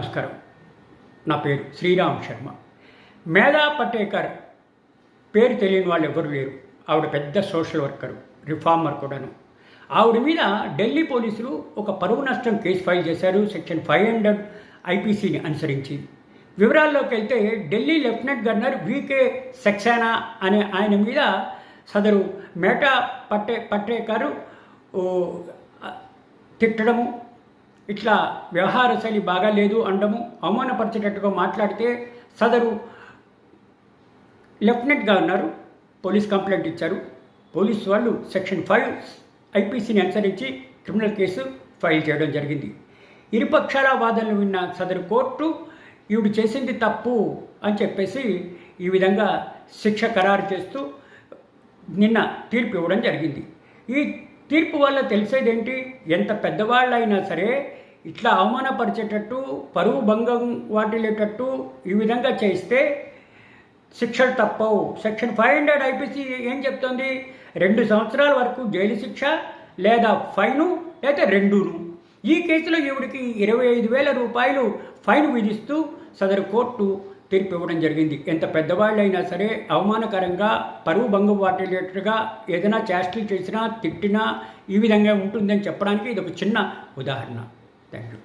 నమస్కారం. నా పేరు శ్రీరామ్ శర్మ. మేధా పటేకర్ పేరు తెలియని వాళ్ళు ఎవరు లేరు. ఆవిడ పెద్ద సోషల్ వర్కర్ రిఫార్మర్ కూడాను. ఆవిడ మీద ఢిల్లీ పోలీసులు ఒక పరువు నష్టం కేసు ఫైల్ చేశారు. సెక్షన్ ఫైవ్ హండ్రెడ్ ఐపీసీని అనుసరించి. వివరాల్లోకి వెళ్తే Delhi lieutenant governor V K Saxena అనే ఆయన మీద సదరు మేటా పట్టే పట్టేకారు తిట్టడము ఇట్లా వ్యవహార శైలి బాగాలేదు అండము అవమానపరిచేటట్టుగా మాట్లాడితే సదరు లెఫ్టినెంట్ ఉన్నారు. పోలీస్ కంప్లైంట్ ఇచ్చారు. పోలీస్ వాళ్ళు సెక్షన్ ఫైవ్ ఐపీసీని అనుసరించి క్రిమినల్ కేసు ఫైల్ చేయడం జరిగింది. ఇరుపక్షాల వాదనలు విన్న సదరు కోర్టు ఈవిడు చేసింది తప్పు అని చెప్పేసి ఈ విధంగా శిక్ష ఖరారు చేస్తూ నిన్న తీర్పు ఇవ్వడం జరిగింది. ఈ తీర్పు వల్ల తెలిసేదేంటి? ఎంత పెద్దవాళ్ళైనా సరే ఇట్లా అవమానపరిచేటట్టు పరువు భంగం వాటిల్లేటట్టు ఈ విధంగా చేస్తే శిక్షలు తప్పవు. సెక్షన్ ఫైవ్ హండ్రెడ్ ఐపీసీ ఏం చెప్తుంది? రెండు సంవత్సరాల వరకు జైలు శిక్ష లేదా ఫైను లేదా రెండును. ఈ కేసులో ఈవిడికి ఇరవై ఐదు వేల రూపాయలు ఫైన్ విధిస్తూ సదరు కోర్టు తీర్పు ఇవ్వడం జరిగింది. ఎంత పెద్దవాళ్ళైనా సరే అవమానకరంగా పరువు భంగం వాటిల్లేట్టుగా ఏదైనా చేష్టలు చేసినా తిట్టినా ఈ విధంగా ఉంటుందని చెప్పడానికి ఇది ఒక చిన్న ఉదాహరణ. Thank you